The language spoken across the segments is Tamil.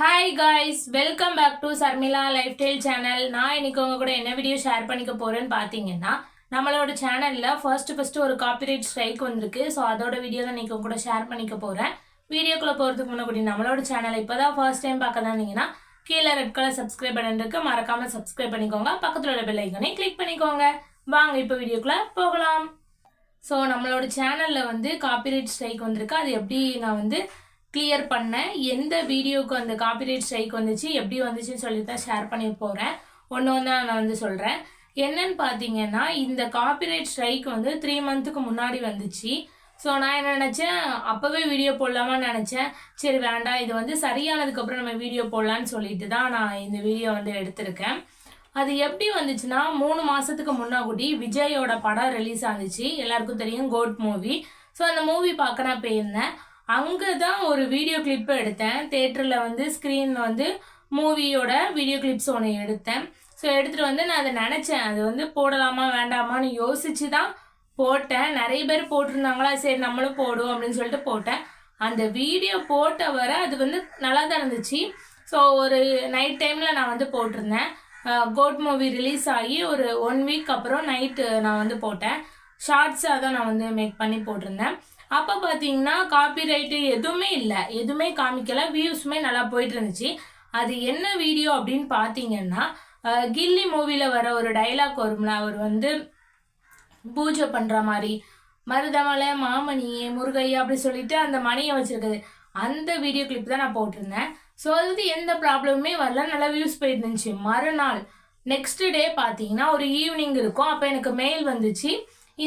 Hi guys welcome back to Sharmila lifestyle channel நான் இன்னைக்கு உங்க கூட என்ன வீடியோ ஷேர் பண்ணிக்க போறேன்னு பார்த்தீங்கன்னா நம்மளோட சேனல்ல ஃபர்ஸ்ட் ஃபர்ஸ்ட் ஒரு காப்பிரைட் ஸ்ட்ரைக் வந்திருக்கு. ஸோ அதோட வீடியோ தான் இன்னைக்கு உங்க கூட ஷேர் பண்ணிக்க போறேன். வீடியோக்குள்ள போறதுக்கு முன்னாடி நம்மளோட சேனலை இப்போதான் ஃபர்ஸ்ட் டைம் பார்க்க தான் இருந்தீங்கன்னா கீழே ரெட் கலர் சப்ஸ்கிரைப் பட்டன் இருக்கு. மறக்காம சப்ஸ்கிரைப் பண்ணிக்கோங்க. பக்கத்துல உள்ள பெல் ஐக்கனை கிளிக் பண்ணிக்கோங்க. வாங்க இப்போ வீடியோக்குள்ள போகலாம். ஸோ நம்மளோட சேனலில் வந்து காப்பிரைட் ஸ்ட்ரைக் வந்திருக்கு. அது எப்படி நான் வந்து கிளியர் பண்ணேன் எந்த வீடியோவுக்கு அந்த காப்பிரைட் ஸ்ட்ரைக் வந்துச்சு எப்படி வந்துச்சுன்னு சொல்லி தான் ஷேர் பண்ணி போகிறேன் ஒன்று ஒன்றா நான் வந்து சொல்கிறேன் என்னன்னு பார்த்தீங்கன்னா இந்த காப்பிரைட் ஸ்ட்ரைக் வந்து த்ரீ மந்த்துக்கு முன்னாடி வந்துச்சு. ஸோ நான் என்ன நினச்சேன்? அப்போவே வீடியோ போடலாமான்னு நினச்சேன். சரி வேண்டாம். இது வந்து சரியானதுக்கப்புறம் நம்ம வீடியோ போடலான்னு சொல்லிட்டு தான் நான் இந்த வீடியோ வந்து எடுத்திருக்கேன். அது எப்படி வந்துச்சுன்னா மூணு மாதத்துக்கு முன்னாடி விஜயோட படம் ரிலீஸ் ஆனிச்சு. எல்லாருக்கும் தெரியும் கோட் மூவி ஸோ அந்த மூவி பார்க்க நான் போயிருந்தேன். அங்கே தான் ஒரு வீடியோ கிளிப் எடுத்தேன். தேட்டரில் வந்து ஸ்க்ரீனில் வந்து மூவியோட வீடியோ கிளிப்ஸ் ஒன்று எடுத்தேன். ஸோ எடுத்துகிட்டு வந்து நான் அதை நினச்சேன். அது வந்து போடலாமா வேண்டாமான்னு யோசிச்சு தான் போட்டேன். நிறைய பேர் போட்டிருந்தாங்களா சரி நம்மளும் போடுவோம் அப்படின்னு சொல்லிட்டு போட்டேன். அந்த வீடியோ போட்ட வர அது வந்து நல்லா தான் இருந்துச்சு. ஸோ ஒரு நைட் டைமில் நான் வந்து போட்டிருந்தேன். கோட் மூவி ரிலீஸ் ஆகி ஒரு ஒன் வீக் அப்புறம் நைட்டு நான் வந்து போட்டேன். ஷார்ட்ஸாக தான் நான் வந்து மேக் பண்ணி போட்டிருந்தேன். அப்போ பார்த்தீங்கன்னா காப்பிரைட்டு எதுவுமே இல்லை. எதுவுமே காமிக்கல. வியூஸுமே நல்லா போயிட்டு இருந்துச்சு அது என்ன வீடியோ அப்படின்னு பார்த்தீங்கன்னா கில்லி மூவியில் வர ஒரு டைலாக் வரும்ல அவர் வந்து பூஜை பண்ணுற மாதிரி மருதமலை மாமணியே முருகையா அப்படி சொல்லிட்டு அந்த மணியை வச்சுருக்குது. அந்த வீடியோ கிளிப் தான் நான் போட்டிருந்தேன். ஸோ அது வந்து எந்த ப்ராப்ளமுமே வரல. நல்லா வியூஸ் போயிட்டு இருந்துச்சு மறுநாள் நெக்ஸ்ட் டே பார்த்தீங்கன்னா ஒரு ஈவினிங் இருக்கும். அப்போ எனக்கு மெயில் வந்துச்சு.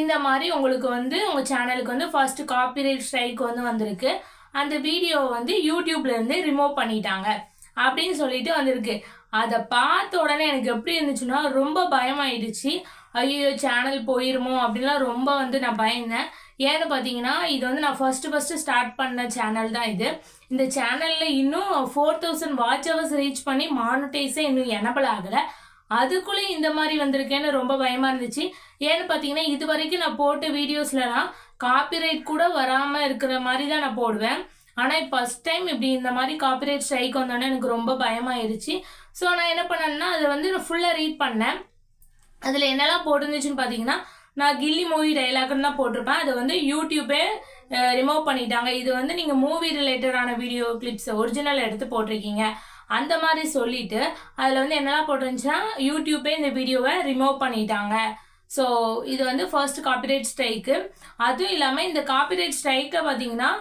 இந்த மாதிரி உங்களுக்கு வந்து உங்கள் சேனலுக்கு வந்து ஃபர்ஸ்ட் காப்பிரைட் ஸ்ட்ரைக் வந்து வந்திருக்கு. அந்த வீடியோவை வந்து யூடியூப்லேருந்து ரிமூவ் பண்ணிட்டாங்க. அப்படின்னு சொல்லிட்டு வந்திருக்கு. அதை பார்த்த உடனே எனக்கு எப்படி இருந்துச்சுன்னா ரொம்ப பயமாயிடுச்சு. ஐயோ சேனல் போயிருமோ அப்படின்லாம் ரொம்ப வந்து நான் பயந்தேன். ஏன்னு பார்த்தீங்கன்னா இது வந்து நான் ஃபஸ்ட்டு ஃபஸ்ட்டு ஸ்டார்ட் பண்ண சேனல் தான் இது. இந்த சேனலில் இன்னும் four thousand watch hours reach பண்ணி மானிட்டைஸே இன்னும் எனபிள் ஆகலை. அதுக்குள்ளே இந்த மாதிரி வந்திருக்கேன்னு ரொம்ப பயமா இருந்துச்சு. ஏன்னு பார்த்தீங்கன்னா இது வரைக்கும் நான் போட்ட வீடியோஸ்லலாம் காப்பிரைட் கூட வராமல் இருக்கிற மாதிரி தான் நான் போடுவேன். ஆனால் ஃபஸ்ட் டைம் இப்படி இந்த மாதிரி காப்பிரைட் ஸ்ட்ரைக் வந்தோடனே எனக்கு ரொம்ப பயமாயிருச்சு. ஸோ நான் என்ன பண்ணேன்னா அதை வந்து நான் ஃபுல்லாக ரீட் பண்ணேன். அதில் என்னெல்லாம் போட்டிருந்துச்சுன்னு பார்த்தீங்கன்னா நான் கில்லி மூவி டைலாக்னு தான் போட்டிருப்பேன். அதை வந்து யூடியூபே ரிமூவ் பண்ணிட்டாங்க. இது வந்து நீங்கள் மூவி ரிலேட்டடான வீடியோ கிளிப்ஸ் ஒரிஜினல் எடுத்து போட்டிருக்கீங்க. அந்த மாதிரி சொல்லிட்டு அதில் வந்து என்னெல்லாம் போட்டிருந்துச்சுன்னா யூடியூப்பே இந்த வீடியோவை ரிமூவ் பண்ணிட்டாங்க. ஸோ இது வந்து ஃபர்ஸ்ட் காப்பிரைட் ஸ்ட்ரைக்கு அதுவும் இல்லாமல் இந்த காப்பிரைட் ஸ்ட்ரைக்கை பார்த்தீங்கன்னா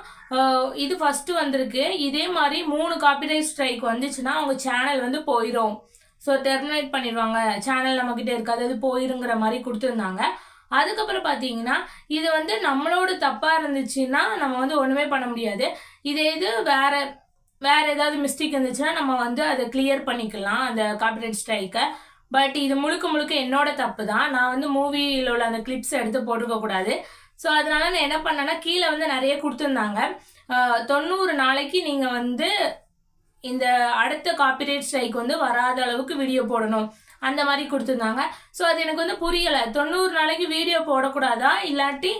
இது ஃபஸ்ட்டு வந்திருக்கு. இதே மாதிரி மூணு காப்பிரைட் ஸ்ட்ரைக் வந்துச்சுன்னா அவங்க சேனல் வந்து போயிடும் ஸோ டெர்மினேட் பண்ணிடுவாங்க சேனல் நம்மக்கிட்ட இருக்காது. அது போயிருங்கிற மாதிரி கொடுத்துருந்தாங்க. அதுக்கப்புறம் பார்த்தீங்கன்னா இது வந்து நம்மளோட தப்பாக இருந்துச்சுன்னா நம்ம வந்து ஒன்றுமே பண்ண முடியாது. இதே இது வேறு வேற ஏதாவது மிஸ்டேக் இருந்துச்சுன்னா நம்ம வந்து அதை கிளியர் பண்ணிக்கலாம் அந்த காப்பிரைட் ஸ்ட்ரைக்கை பட் இது முழுக்க முழுக்க என்னோட தப்பு தான் நான் வந்து மூவியில் உள்ள அந்த கிளிப்ஸ் எடுத்து போட்டுக்க கூடாது. ஸோ அதனால நான் என்ன பண்ணேன்னா கீழே வந்து நிறைய கொடுத்துருந்தாங்க. தொண்ணூறு நாளைக்கு நீங்கள் வந்து இந்த அடுத்த காப்பிரைட் ஸ்ட்ரைக் வந்து வராத அளவுக்கு வீடியோ போடணும். அந்த மாதிரி கொடுத்துருந்தாங்க. ஸோ அது எனக்கு வந்து புரியலை. தொண்ணூறு நாளைக்கு வீடியோ போடக்கூடாதா? இல்லாட்டி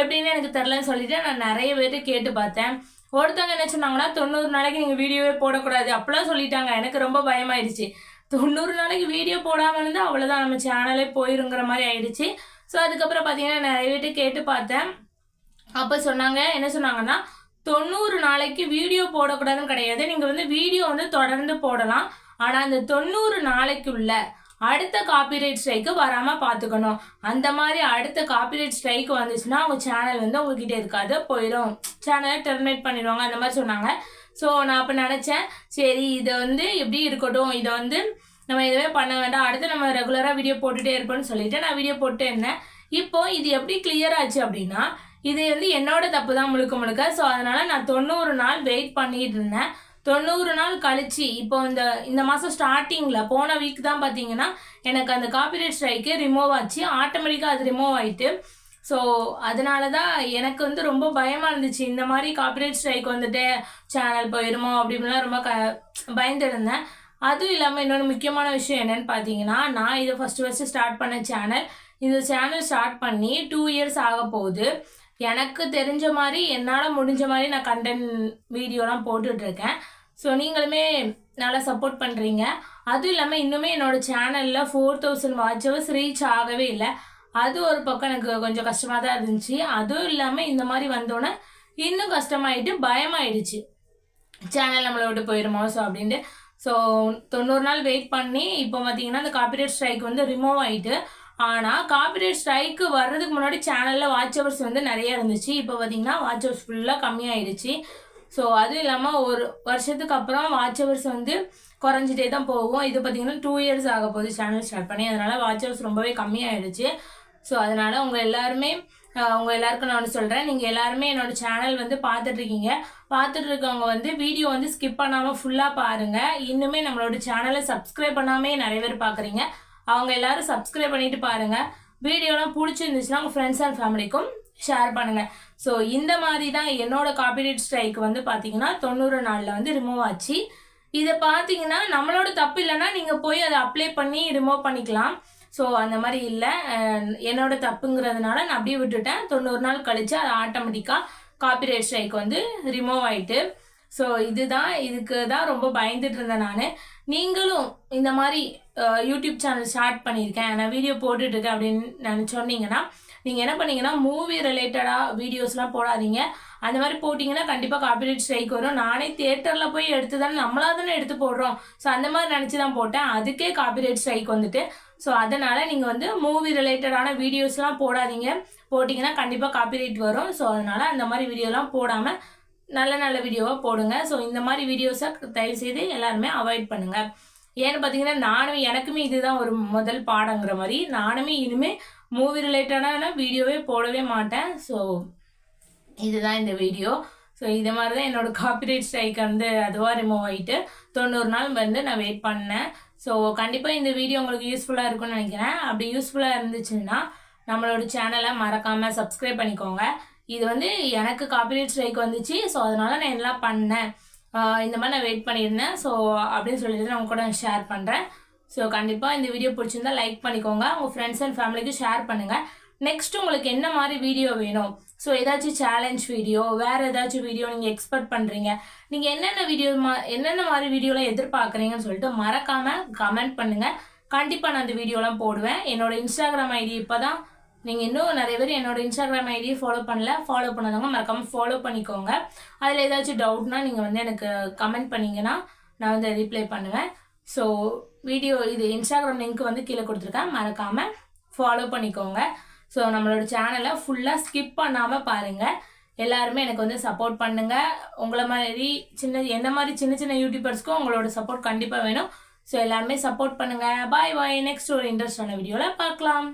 எப்படின்னு எனக்கு தெரிலன்னு சொல்லிட்டு நான் நிறைய பேர்ட்டு கேட்டு பார்த்தேன். ஒருத்தவங்க என்ன சொன்னாங்கன்னா தொண்ணூறு நாளைக்கு நீங்கள் வீடியோவே போடக்கூடாது. அப்படிலாம் சொல்லிட்டாங்க. எனக்கு ரொம்ப பயமாயிடுச்சு. தொண்ணூறு நாளைக்கு வீடியோ போடாமல் இருந்தால் அவ்வளோதான் நம்ம சேனலே போயிருங்கிற மாதிரி ஆயிடுச்சு. ஸோ அதுக்கப்புறம் பார்த்தீங்கன்னா நிறைய வீட்டு கேட்டு பார்த்தேன். அப்போ சொன்னாங்க என்ன சொன்னாங்கன்னா தொண்ணூறு நாளைக்கு வீடியோ போடக்கூடாதுன்னு கிடையாது. நீங்கள் வந்து வீடியோ வந்து தொடர்ந்து போடலாம். ஆனால் அந்த தொண்ணூறு நாளைக்குள்ள அடுத்த காப்பிரைட் ஸ்ட்ரைக்கு வராமல் பார்த்துக்கணும் அந்த மாதிரி அடுத்த காப்பிரைட் ஸ்ட்ரைக் வந்துச்சுன்னா உங்கள் சேனல் வந்து உங்ககிட்ட இருக்காது போயிடும் சேனலை டெர்மினேட் பண்ணிடுவாங்க அந்த மாதிரி சொன்னாங்க. ஸோ நான் அப்போ நினச்சேன் சரி இதை வந்து எப்படி இருக்கட்டும் இதை வந்து நம்ம இதுவே பண்ண வேண்டாம். அடுத்து நம்ம ரெகுலராக வீடியோ போட்டுகிட்டே இருப்போம்னு சொல்லிட்டு நான் வீடியோ போட்டு இருந்தேன். இப்போ இது எப்படி கிளியர் ஆச்சு அப்படின்னா இது வந்து என்னோட தப்பு தான் முழுக்க முழுக்க. ஸோ அதனால நான் தொண்ணூறு நாள் வெயிட் பண்ணிட்டு இருந்தேன். தொண்ணூறு நாள் கழிச்சு இப்போ இந்த இந்த மாதம் ஸ்டார்டிங்கில் போன வீக் தான் பார்த்தீங்கன்னா எனக்கு அந்த காப்பிரைட் ஸ்ட்ரைக்கு ரிமூவ் ஆச்சு. ஆட்டோமேட்டிக்காக அது ரிமூவ் ஆயிட்டு ஸோ அதனால தான் எனக்கு வந்து ரொம்ப பயமாக இருந்துச்சு. இந்த மாதிரி காப்பிரைட் ஸ்ட்ரைக் வந்துட்டு சேனல் போயிருமோ அப்படின்லாம் ரொம்ப க பயந்துருந்தேன் அதுவும் இல்லாமல் இன்னொரு முக்கியமான விஷயம் என்னன்னு பார்த்தீங்கன்னா நான் இதை ஃபஸ்ட்டு ஃபஸ்ட்டு ஸ்டார்ட் பண்ண சேனல் இந்த சேனல் ஸ்டார்ட் பண்ணி டூ இயர்ஸ் ஆக போகுது. எனக்கு தெரிஞ்ச மாதிரி என்னால் முடிஞ்ச மாதிரி நான் கண்டென்ட் வீடியோலாம் போட்டுட்ருக்கேன். ஸோ நீங்களுமே நல்லா சப்போர்ட் பண்ணுறீங்க அதுவும் இல்லாமல் இன்னுமே என்னோட சேனலில் four thousand watch hours reach ஆகவே இல்லை. அது ஒரு பக்கம் எனக்கு கொஞ்சம் கஷ்டமாக தான் இருந்துச்சு. அதுவும் இல்லாமல் இந்த மாதிரி வந்தோன்னே இன்னும் கஷ்டமாயிட்டு பயமாயிடுச்சு. சேனல் நம்மளை விட்டு போயிடுமோ ஸோ அப்படின்ட்டு. ஸோ தொண்ணூறு நாள் வெயிட் பண்ணி இப்போ பார்த்தீங்கன்னா அந்த காப்பிரைட் ஸ்ட்ரைக் வந்து ரிமூவ் ஆகிட்டு ஆனால் காப்பிரைட் ஸ்ட்ரைக்கு வர்றதுக்கு முன்னாடி சேனலில் வாட்ச் ஹவர்ஸ் வந்து நிறையா இருந்துச்சு. இப்போ பார்த்தீங்கன்னா வாட்ச் ஹவர்ஸ் ஃபுல்லாக கம்மியாயிடுச்சு. ஸோ அதுவும் இல்லாமல் ஒரு வருஷத்துக்கு அப்புறம் வாட்ச் ஹவர்ஸ் வந்து குறைஞ்சிட்டே தான் போகும். இது பார்த்தீங்கன்னா டூ இயர்ஸ் ஆக போகுது சேனல் ஸ்டார்ட் பண்ணி. அதனால் வாட்ச் ஹவர்ஸ் ரொம்பவே கம்மியாயிடுச்சு. ஸோ அதனால் உங்கள் எல்லாருமே உங்கள் எல்லாருக்கும் நான் ஒன்று சொல்கிறேன் நீங்கள் எல்லாருமே என்னோட சேனல் வந்து பார்த்துட்ருக்கீங்க பார்த்துட்டு இருக்கவங்க வந்து வீடியோ வந்து ஸ்கிப் பண்ணாமல் ஃபுல்லாக பாருங்கள் இன்னுமே நம்மளோட சேனலை சப்ஸ்கிரைப் பண்ணாமே நிறைய பேர் பார்க்குறீங்க அவங்க எல்லாரும் சப்ஸ்கிரைப் பண்ணிட்டு பாருங்க. வீடியோலாம் பிடிச்சிருந்துச்சுன்னா உங்கள் ஃப்ரெண்ட்ஸ் அண்ட் ஃபேமிலிக்கும் ஷேர் பண்ணுங்க. ஸோ இந்த மாதிரி தான் என்னோட காப்பிரைட் ஸ்ட்ரைக் வந்து பார்த்தீங்கன்னா தொண்ணூறு நாளில் வந்து ரிமூவ் ஆச்சு. இதை பார்த்தீங்கன்னா நம்மளோட தப்பு இல்லைன்னா நீங்கள் போய் அதை அப்ளை பண்ணி ரிமூவ் பண்ணிக்கலாம். ஸோ அந்த மாதிரி இல்லை. என்னோட தப்புங்கிறதுனால நான் அப்படியே விட்டுட்டேன். தொண்ணூறு நாள் கழிச்சு அது ஆட்டோமேட்டிக்காக காப்பிரைட் ஸ்ட்ரைக் வந்து ரிமூவ் ஆயிட்டு. ஸோ இதுதான் இதுக்கு தான் ரொம்ப பயந்துட்டு இருந்தேன் நான். நீங்களும் இந்த மாதிரி யூடியூப் சேனல் ஸ்டார்ட் பண்ணியிருக்கேன். நான் வீடியோ போட்டுட்ருக்கேன் அப்படின்னு நான் சொன்னீங்கன்னா நீங்கள் என்ன பண்ணீங்கன்னா மூவி ரிலேட்டடாக வீடியோஸ்லாம் போடாதீங்க. அந்த மாதிரி போட்டிங்கன்னா கண்டிப்பாக காப்பிரைட் ஸ்ட்ரைக் வரும். நானே தியேட்டரில் போய் எடுத்து தானே நம்மளாக தானே எடுத்து போடுறோம். ஸோ அந்த மாதிரி நினச்சி தான் போட்டேன். அதுக்கே காப்பிரைட் ஸ்ட்ரைக் வந்துட்டு. ஸோ அதனால் நீங்கள் வந்து மூவி ரிலேட்டடான வீடியோஸ்லாம் போடாதீங்க. போட்டிங்கன்னா கண்டிப்பாக காப்பிரைட் வரும். ஸோ அதனால் அந்த மாதிரி வீடியோலாம் போடாமல் நல்ல நல்ல வீடியோவாக போடுங்க. ஸோ இந்த மாதிரி வீடியோஸை தயவு செய்து எல்லாருமே அவாய்ட் பண்ணுங்க. ஏன்னு பார்த்தீங்கன்னா நானும் எனக்குமே இதுதான் ஒரு முதல் பாடங்கிற மாதிரி. நானுமே இனிமே மூவி ரிலேட்டடான வீடியோவே போடவே மாட்டேன். ஸோ இதுதான் இந்த வீடியோ ஸோ இது மாதிரி தான் என்னோட காப்பிரைட் ஸ்ட்ரைக் வந்து அதுவாக ரிமூவ் ஆகிட்டு தொண்ணூறு நாள் வந்து நான் வெயிட் பண்ணேன். ஸோ கண்டிப்பாக இந்த வீடியோ உங்களுக்கு யூஸ்ஃபுல்லாக இருக்கும்னு நினைக்கிறேன். அப்படி யூஸ்ஃபுல்லாக இருந்துச்சுன்னா நம்மளோட சேனலை மறக்காமல் சப்ஸ்கிரைப் பண்ணிக்கோங்க. இது வந்து எனக்கு காப்பிரைட் ஸ்ட்ரைக் வந்துச்சு. ஸோ அதனால நான் எல்லாம் பண்ணேன். இந்த மாதிரி நான் வெயிட் பண்ணியிருந்தேன். ஸோ அப்படின்னு சொல்லிட்டு நான் உங்க கூட ஷேர் பண்ணுறேன் ஸோ கண்டிப்பாக இந்த வீடியோ பிடிச்சிருந்தா லைக் பண்ணிக்கோங்க. உங்கள் ஃப்ரெண்ட்ஸ் அண்ட் ஃபேமிலிக்கு ஷேர் பண்ணுங்கள் நெக்ஸ்ட் உங்களுக்கு என்ன மாதிரி வீடியோ வேணும்? ஸோ ஏதாச்சும் சேலஞ்ச் வீடியோ வேறு ஏதாச்சும் வீடியோ நீங்கள் எக்ஸ்பெக்ட் பண்ணுறீங்க நீங்கள் என்னென்ன வீடியோ மா என்னென்ன மாதிரி வீடியோலாம் எதிர்பார்க்குறீங்கன்னு சொல்லிட்டு மறக்காமல் கமெண்ட் பண்ணுங்கள் கண்டிப்பாக நான் அந்த வீடியோலாம் போடுவேன். என்னோட இன்ஸ்டாகிராம் ஐடி இப்போ தான் நீங்கள் இன்னும் நிறைய பேர் என்னோட இன்ஸ்டாகிராம் ஐடியை ஃபாலோ பண்ணல ஃபாலோ பண்ணதவங்க மறக்காமல் ஃபாலோ பண்ணிக்கோங்க. அதில் ஏதாச்சும் டவுட்னா நீங்கள் வந்து எனக்கு கமெண்ட் பண்ணிங்கன்னா நான் வந்து ரிப்ளை பண்ணுவேன். ஸோ வீடியோ இது இன்ஸ்டாகிராம் லிங்க் வந்து கீழே கொடுத்துருக்கேன். மறக்காமல் ஃபாலோ பண்ணிக்கோங்க. ஸோ நம்மளோட சேனலை ஃபுல்லாக ஸ்கிப் பண்ணாமல் பாருங்கள் எல்லாருமே எனக்கு வந்து சப்போர்ட் பண்ணுங்கள் உங்களை மாதிரி சின்ன என்ன மாதிரி சின்ன சின்ன யூடியூபர்ஸ்க்கும் உங்களோட சப்போர்ட் கண்டிப்பாக வேணும். ஸோ எல்லாருமே சப்போர்ட் பண்ணுங்கள் பாய் பாய் நெக்ஸ்ட் ஒரு இன்ட்ரெஸ்டான வீடியோவில் பார்க்கலாம்.